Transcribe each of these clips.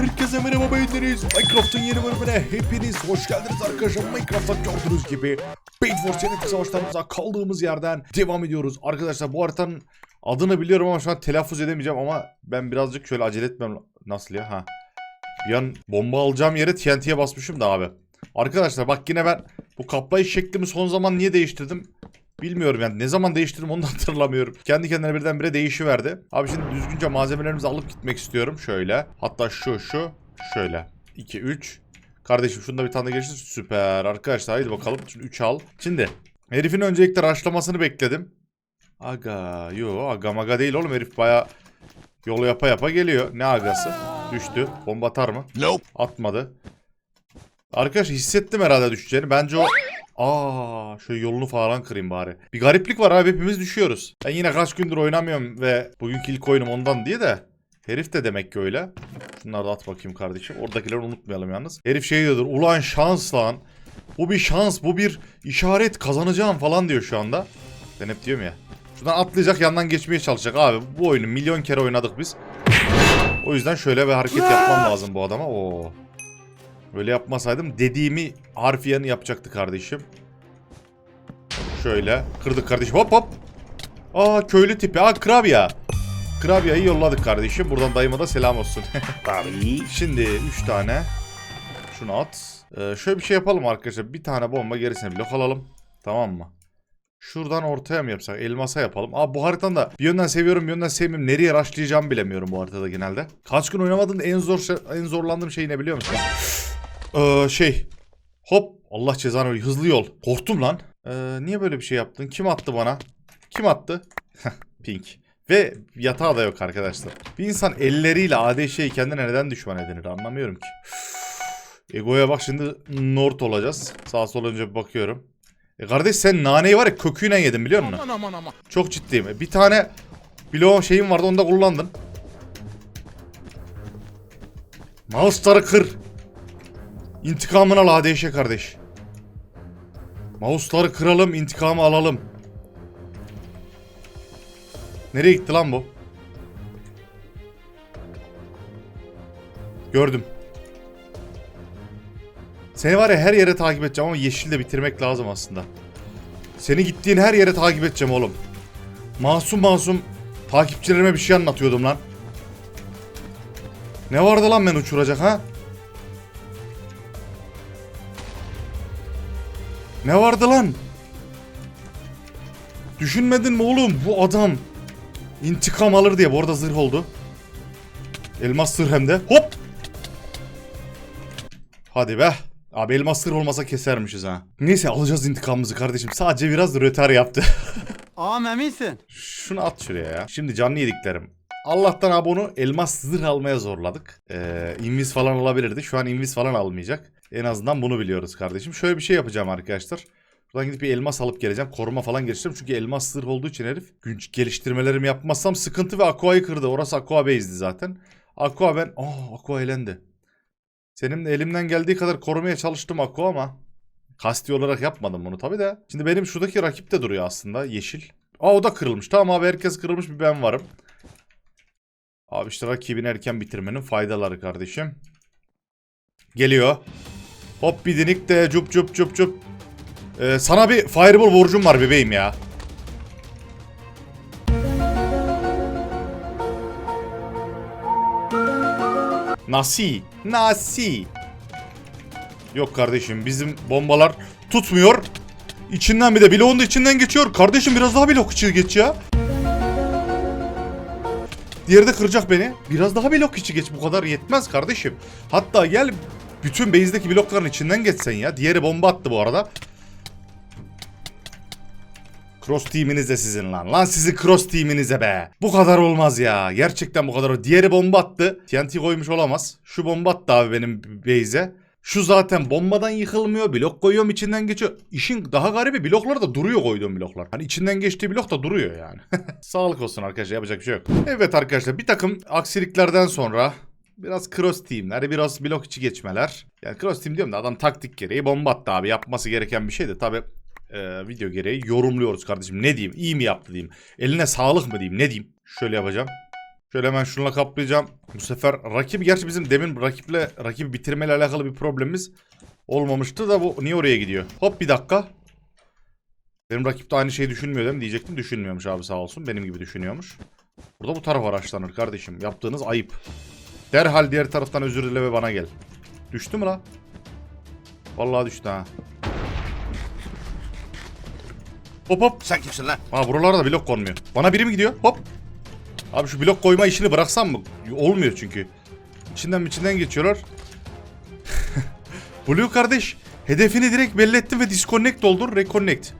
Herkese merhaba beyinleriz. Minecraft'ın yeni bölümüne hepiniz hoş geldiniz arkadaşlar. Minecraft'ta gördüğünüz gibi for Sanity savaşlarımıza kaldığımız yerden devam ediyoruz. Arkadaşlar bu haritanın adını biliyorum ama şu an telaffuz edemeyeceğim ama ben birazcık şöyle acele etmem. Nasıl ya? Ha. Bir an bomba alacağım yere TNT'ye basmışım da abi. Arkadaşlar bak yine ben bu kaplayış şeklimi son zaman niye değiştirdim? Bilmiyorum yani ne zaman değiştirdim onu da hatırlamıyorum. Kendi kendine birdenbire değişiverdi. Abi şimdi düzgünce malzemelerimizi alıp gitmek istiyorum. Şöyle. Hatta şu şu. Şöyle. 2 3. Kardeşim şunda bir tane geçti. Süper. Arkadaşlar haydi bakalım. Şimdi 3 al. Şimdi herifin öncelikle raşlamasını bekledim. Aga. Yo aga maga değil oğlum herif baya yolu yapa yapa geliyor. Ne agası? Düştü. Bomba atar mı? Nope. Atmadı. Arkadaş hissettim herhalde düşeceğini. Bence o... Aa, şöyle yolunu falan kırayım bari. Bir gariplik var abi hepimiz düşüyoruz. Ben yine kaç gündür oynamıyorum ve bugünkü ilk oyunum ondan diye de. Herif de demek ki öyle. Şunları da at bakayım kardeşim. Oradakileri unutmayalım yalnız. Herif şey diyordur. Ulan şans lan. Bu bir şans. Bu bir işaret. Kazanacağım falan diyor şu anda. Ben hep diyorum ya. Şuradan atlayacak yandan geçmeye çalışacak. Abi bu oyunu milyon kere oynadık biz. O yüzden şöyle bir hareket yapmam lazım bu adama. Oo. Böyle yapmasaydım dediğimi harfiyen yapacaktı kardeşim. Şöyle kırdık kardeşim hop hop. Aa köylü tipi. Aa Krabya. Krabya'yı yolladık kardeşim. Buradan dayıma da selam olsun. Tabii. Şimdi 3 tane. Şunu at. Ee, şöyle bir şey yapalım arkadaşlar. Bir tane bomba gerisine blok alalım. Tamam mı? Şuradan ortaya mı yapsak? Elmasa yapalım. Aa bu haritanın da bir yönden seviyorum bir yönden sevmiyorum. Nereye rushlayacağımı bilemiyorum bu haritada genelde. Kaç gün oynamadığımda en zor şey- en zorlandığım şey ne biliyor musun? Ee, şey. Hop. Allah cezanı veriyor. Hızlı yol. Korktum lan. Ee, niye böyle bir şey yaptın? Kim attı bana? Kim attı? Pink. Ve yatağı da yok arkadaşlar. Bir insan elleriyle ADŞ'yi kendine neden düşman edinir anlamıyorum ki. Ego'ya bak şimdi Nord olacağız. Sağ sol önce bir bakıyorum. E kardeş sen naneyi var ya köküyle yedin biliyor musun? Aman aman aman. Çok ciddiyim. E, Bir tane bloğum şeyim vardı onu da kullandın. Mouse'ları kır. İntikamını al ADŞ kardeş. Mouse'ları kıralım intikamı alalım. Nereye gitti lan bu? Gördüm. Seni var ya her yere takip edeceğim ama yeşil de bitirmek lazım aslında. Seni gittiğin her yere takip edeceğim oğlum. Masum masum takipçilerime bir şey anlatıyordum lan. Ne vardı lan ben uçuracak ha? Ne vardı lan? Düşünmedin mi oğlum bu adam intikam alır diye bu arada zırh oldu. Elmas zırh hem de. Hop! Hadi be. Abi elmas zırh olmasa kesermişiz ha. Neyse alacağız intikamımızı kardeşim. Sadece biraz rötar yaptı. Ağam eminsin. Şunu at şuraya ya. Şimdi canlı yediklerim. Allah'tan abi onu elmas zırh almaya zorladık. Ee, invis falan alabilirdi. Şu an invis falan almayacak. En azından bunu biliyoruz kardeşim. Şöyle bir şey yapacağım arkadaşlar. Buradan gidip bir elmas alıp geleceğim. Koruma falan geliştiririm. Çünkü elmas zırh olduğu için herif. Geliştirmelerimi yapmazsam sıkıntı ve Aqua'yı kırdı. Orası Aqua base'di zaten. Aqua ben... Aa Aqua elendi. Senin elimden geldiği kadar korumaya çalıştım Aqua ama... Kasti olarak yapmadım bunu tabi de. Şimdi benim şuradaki rakip de duruyor aslında. Yeşil. Aa o da kırılmış. Tamam abi herkes kırılmış bir ben varım. Abi işte rakibini erken bitirmenin faydaları kardeşim. Geliyor. Hop bidinik de cup cup cup cup. Ee, sana bir fireball borcum var bebeğim ya. Nasi. Nasi. Yok kardeşim bizim bombalar tutmuyor. İçinden bir de bloğun da içinden geçiyor. Kardeşim biraz daha blok içi geç ya. Diğeri de kıracak beni. Biraz daha blok içi geç. Bu kadar yetmez kardeşim. Hatta gel bütün base'deki blokların içinden geçsen ya. Diğeri bomba attı bu arada. Cross team'iniz de sizin lan. Lan sizi cross team'inize be. Bu kadar olmaz ya. Gerçekten bu kadar. Diğeri bomba attı. TNT koymuş olamaz. Şu bomba attı abi benim base'e. Şu zaten bombadan yıkılmıyor. Blok koyuyorum içinden geçiyor. İşin daha garibi bloklar da duruyor koyduğum bloklar. Hani içinden geçtiği blok da duruyor yani. Sağlık olsun arkadaşlar yapacak bir şey yok. Evet arkadaşlar bir takım aksiliklerden sonra biraz cross teamler, biraz blok içi geçmeler. Yani cross team diyorum da adam taktik gereği bomba attı abi. Yapması gereken bir şeydi. Tabi video gereği yorumluyoruz kardeşim. Ne diyeyim? İyi mi yaptı diyeyim. Eline sağlık mı diyeyim? Ne diyeyim? Şöyle yapacağım. Şöyle hemen şununla kaplayacağım. Bu sefer rakip gerçi bizim demin rakiple rakibi bitirmeyle alakalı bir problemimiz olmamıştı da bu niye oraya gidiyor? Hop bir dakika. Benim rakip de aynı şeyi düşünmüyor değil mi diyecektim. Düşünmüyormuş abi sağ olsun. Benim gibi düşünüyormuş. Burada bu taraf araçlanır kardeşim. Yaptığınız ayıp. Derhal diğer taraftan özür dile ve bana gel. Düştü mü la? Vallahi düştü ha. Hop hop. Sen kimsin lan? Ha buralara da blok konmuyor. Bana biri mi gidiyor? Hop. Abi şu blok koyma işini bıraksam mı? Olmuyor çünkü. İçinden içinden geçiyorlar. Blue kardeş hedefini direkt belli ettin ve disconnect oldur reconnect.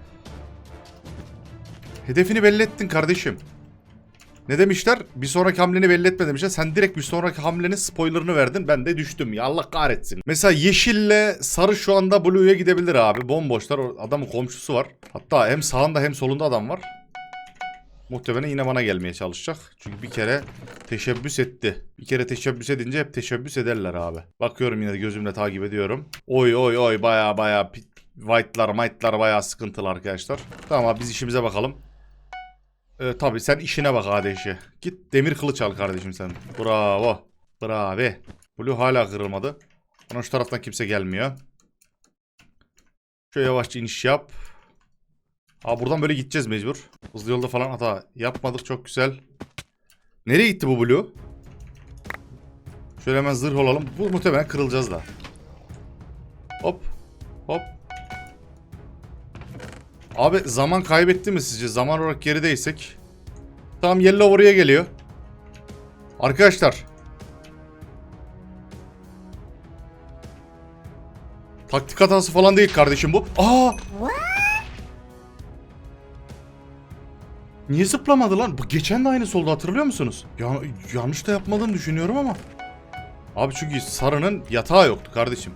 Hedefini belli ettin kardeşim. Ne demişler? Bir sonraki hamleni belli etme demişler. Sen direkt bir sonraki hamlenin spoilerını verdin. Ben de düştüm ya Allah kahretsin. Mesela yeşille sarı şu anda Blue'ya gidebilir abi. Bomboşlar. Adamın komşusu var. Hatta hem sağında hem solunda adam var. Muhtemelen yine bana gelmeye çalışacak. Çünkü bir kere teşebbüs etti. Bir kere teşebbüs edince hep teşebbüs ederler abi. Bakıyorum yine gözümle takip ediyorum. Oy oy oy baya baya white'lar might'lar baya sıkıntılı arkadaşlar. Tamam abi biz işimize bakalım. Ee, tabii sen işine bak kardeşi. Git demir kılıç al kardeşim sen. Bravo. Bravo. Blue hala kırılmadı. Bana şu taraftan kimse gelmiyor. Şöyle yavaşça iniş yap. Aa buradan böyle gideceğiz mecbur. Hızlı yolda falan hata yapmadık çok güzel. Nereye gitti bu Blue? Şöyle hemen zırh olalım. Bu muhtemelen kırılacağız da. Hop. Hop. Abi zaman kaybetti mi sizce? Zaman olarak gerideysek. Tamam Yellow oraya geliyor. Arkadaşlar. Taktik hatası falan değil kardeşim bu. Aa! Niye zıplamadı lan? Bu geçen de aynısı oldu hatırlıyor musunuz? Ya, yanlış da yapmadığını düşünüyorum ama. Abi çünkü sarının yatağı yoktu kardeşim.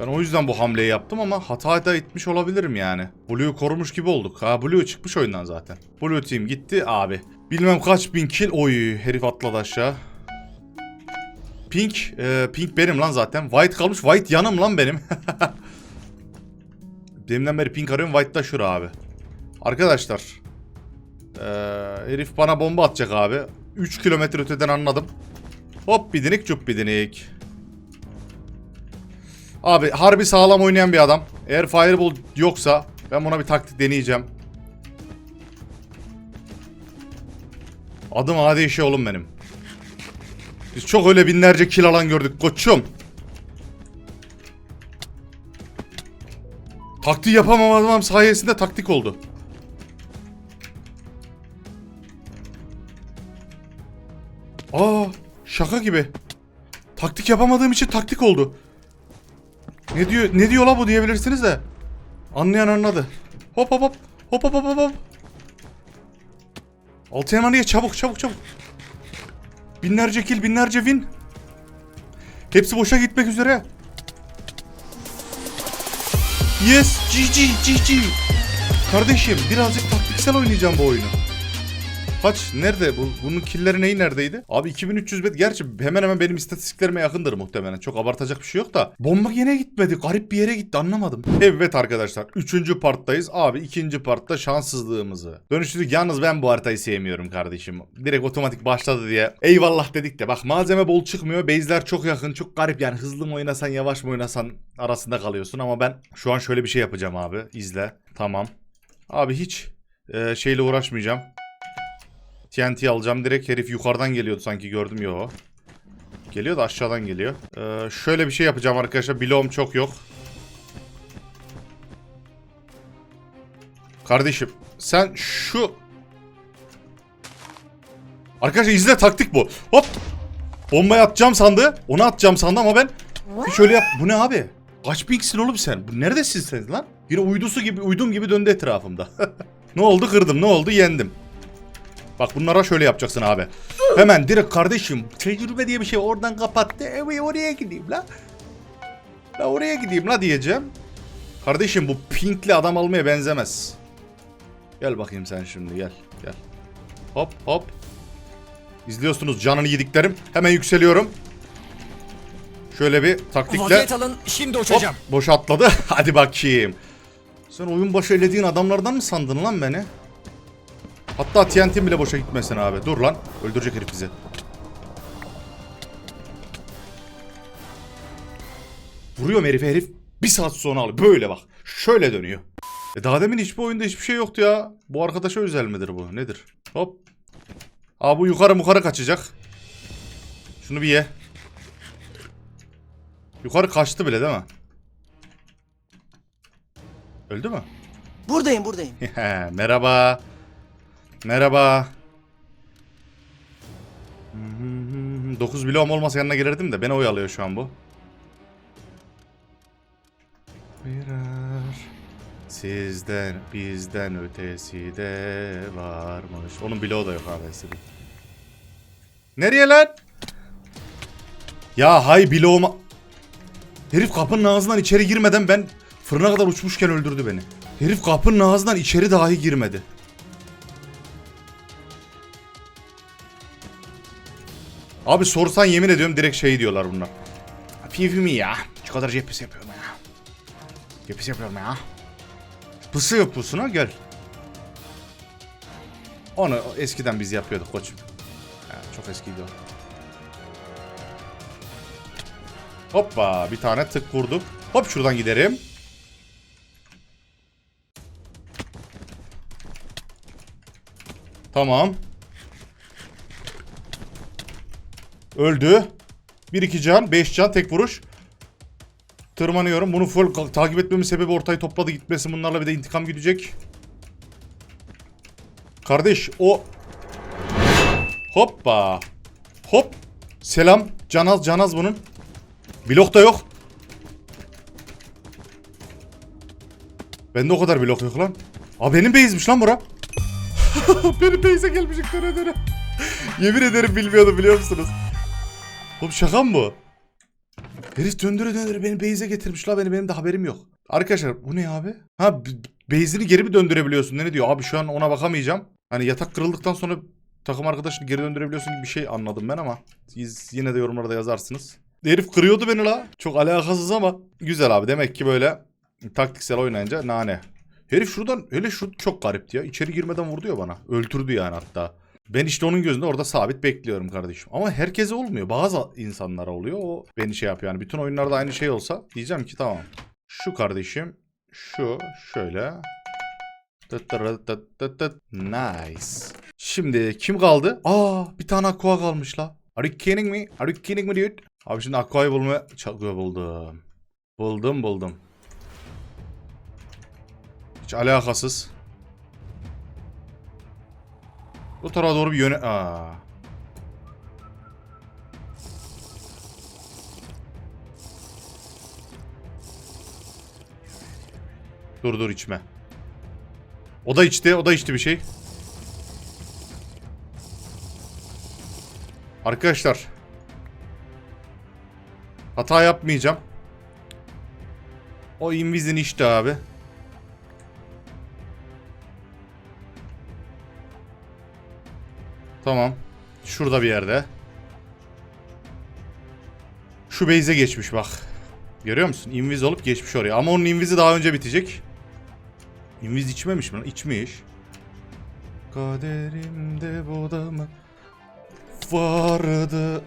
Ben o yüzden bu hamleyi yaptım ama hata da etmiş olabilirim yani. Blue'yu korumuş gibi olduk. Ha Blue çıkmış oyundan zaten. Blue team gitti abi. Bilmem kaç bin kill. Oy herif atladı aşağı. Pink. e, pink benim lan zaten. White kalmış. White yanım lan benim. Deminden beri pink arıyorum. White da şura abi. Arkadaşlar. E, herif bana bomba atacak abi. 3 kilometre öteden anladım. Hop bidinik cup bidinik. Abi harbi sağlam oynayan bir adam. Eğer Fireball yoksa ben buna bir taktik deneyeceğim. Adım adi işe oğlum benim. Biz çok öyle binlerce kill alan gördük koçum. Taktiği yapamamam sayesinde taktik oldu. Şaka gibi. Taktik yapamadığım için taktik oldu. Ne diyor ne diyor la bu diyebilirsiniz de. Anlayan anladı. Hop hop hop. Hop hop hop hop. Altı yananiye çabuk çabuk çabuk. Binlerce kill binlerce win. Hepsi boşa gitmek üzere. Yes GG GG. Kardeşim birazcık taktiksel oynayacağım bu oyunu. Kaç? Nerede? Bu, bunun killleri neyi neredeydi? Abi 2300 bet. Gerçi hemen hemen benim istatistiklerime yakındır muhtemelen. Çok abartacak bir şey yok da. Bomba yine gitmedi. Garip bir yere gitti anlamadım. Evet arkadaşlar. Üçüncü parttayız. Abi ikinci partta şanssızlığımızı. Dönüştürdük. Yalnız ben bu haritayı sevmiyorum kardeşim. Direkt otomatik başladı diye. Eyvallah dedik de. Bak malzeme bol çıkmıyor. Base'ler çok yakın. Çok garip yani. Hızlı mı oynasan yavaş mı oynasan arasında kalıyorsun. Ama ben şu an şöyle bir şey yapacağım abi. İzle. Tamam. Abi hiç e, şeyle uğraşmayacağım. TNT alacağım direkt herif yukarıdan geliyordu sanki gördüm yo. Geliyor da aşağıdan geliyor. Ee, şöyle bir şey yapacağım arkadaşlar. Bloğum çok yok. Kardeşim sen şu... Arkadaşlar izle taktik bu. Hop. Bombayı atacağım sandı. Onu atacağım sandı ama ben hiç öyle yap. Bu ne abi? Kaç pinksin oğlum sen? Bu neredesin sen lan? Yine uydusu gibi, uydum gibi döndü etrafımda. ne oldu? Kırdım. Ne oldu? Yendim. Bak bunlara şöyle yapacaksın abi. Hemen direkt kardeşim tecrübe diye bir şey oradan kapattı. Evet oraya gideyim la. La oraya gideyim la diyeceğim. Kardeşim bu pinkli adam almaya benzemez. Gel bakayım sen şimdi gel. Gel. Hop hop. İzliyorsunuz canını yediklerim. Hemen yükseliyorum. Şöyle bir taktikle. Vaziyet alın şimdi Hop uçacağım. boş atladı. Hadi bakayım. Sen oyun başı elediğin adamlardan mı sandın lan beni? Hatta TNT'm bile boşa gitmesin abi. Dur lan. Öldürecek herif bizi. Vuruyorum herife herif. Bir saat sonra alıyor. Böyle bak. Şöyle dönüyor. E daha demin hiçbir oyunda hiçbir şey yoktu ya. Bu arkadaşa özel midir bu? Nedir? Hop. Aa bu yukarı yukarı kaçacak. Şunu bir ye. Yukarı kaçtı bile değil mi? Öldü mü? Buradayım buradayım. Merhaba. Merhaba. 9 bloğum olmasa yanına girerdim de beni oyalıyor şu an bu. Birer sizden bizden ötesi de varmış. Onun bloğu da yok abi istedim. Nereye lan? Ya hay bloğuma... Herif kapının ağzından içeri girmeden ben fırına kadar uçmuşken öldürdü beni. Herif kapının ağzından içeri dahi girmedi. Abi sorsan yemin ediyorum direkt şey diyorlar bunlar. PvP mi ya? Şu kadar cephis yapıyorum ya. Cephis yapıyorum ya. Pısı yapıyorsun ha gel. Onu eskiden biz yapıyorduk koçum. Ha, çok eskiydi o. Hoppa bir tane tık vurduk. Hop şuradan giderim. Tamam. Öldü. 1-2 can, 5 can, tek vuruş. Tırmanıyorum. Bunu full takip etmemin sebebi ortayı topladı gitmesi. Bunlarla bir de intikam gidecek. Kardeş o... Hoppa. Hop. Selam. Canaz, canaz bunun. Blok da yok. Bende o kadar blok yok lan. Aa benim base'miş lan bura. benim base'e gelmişik döne döne. Yemin ederim bilmiyordum biliyor musunuz? Oğlum şaka mı bu? Herif döndüre döndüre beni base'e getirmiş la benim, benim de haberim yok. Arkadaşlar bu ne abi? Ha base'ini geri mi döndürebiliyorsun? Ne diyor? Abi şu an ona bakamayacağım. Hani yatak kırıldıktan sonra takım arkadaşını geri döndürebiliyorsun gibi bir şey anladım ben ama siz yine de yorumlarda yazarsınız. Herif kırıyordu beni la. Çok alakasız ama güzel abi. Demek ki böyle taktiksel oynayınca nane. Herif şuradan hele şu çok garipti ya. İçeri girmeden vurdu ya bana. Öldürdü yani hatta. Ben işte onun gözünde orada sabit bekliyorum kardeşim. Ama herkese olmuyor. Bazı insanlara oluyor. O beni şey yapıyor. Yani bütün oyunlarda aynı şey olsa diyeceğim ki tamam. Şu kardeşim. Şu. Şöyle. Nice. Şimdi kim kaldı? Aa bir tane aqua kalmış la. Are you kidding me? Are you kidding me dude? Abi şimdi aqua'yı bulmaya... Çok buldum. Buldum buldum. Hiç alakasız. Bu tarafa doğru bir yöne... Aa. Dur dur içme. O da içti, o da içti bir şey. Arkadaşlar. Hata yapmayacağım. O invizin içti abi. Tamam. Şurada bir yerde. Şu base'e geçmiş bak. Görüyor musun? Invis olup geçmiş oraya. Ama onun invizi daha önce bitecek. Invis içmemiş mi lan? İçmiş. Kaderimde bu da vardı?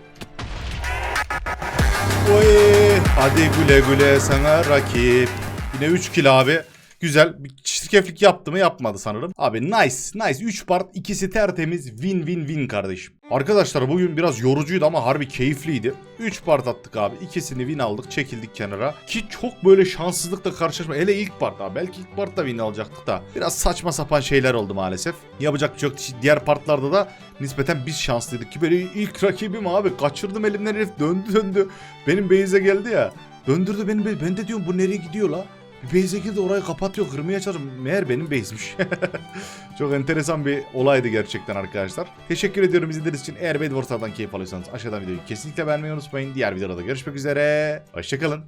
Oy, hadi güle güle sana rakip. Yine 3 kill abi. Güzel. Bir çirkeflik yaptı mı yapmadı sanırım. Abi nice nice. 3 part ikisi tertemiz. Win win win kardeşim. Arkadaşlar bugün biraz yorucuydu ama harbi keyifliydi. 3 part attık abi. İkisini win aldık. Çekildik kenara. Ki çok böyle şanssızlıkla karşılaşma. Hele ilk part abi. Belki ilk partta win alacaktık da. Biraz saçma sapan şeyler oldu maalesef. Yapacak bir şey yok. Diğer partlarda da nispeten biz şanslıydık ki böyle ilk rakibim abi. Kaçırdım elimden herif döndü döndü. Benim base'e geldi ya. Döndürdü beni. Ben de diyorum bu nereye gidiyor la? Bir base'e girdi orayı kapatıyor kırmaya çalışıyor. Meğer benim base'miş. Çok enteresan bir olaydı gerçekten arkadaşlar. Teşekkür ediyorum izlediğiniz için. Eğer Bedwars'tan keyif alıyorsanız aşağıdan videoyu kesinlikle beğenmeyi unutmayın. Diğer videoda görüşmek üzere. Hoşçakalın.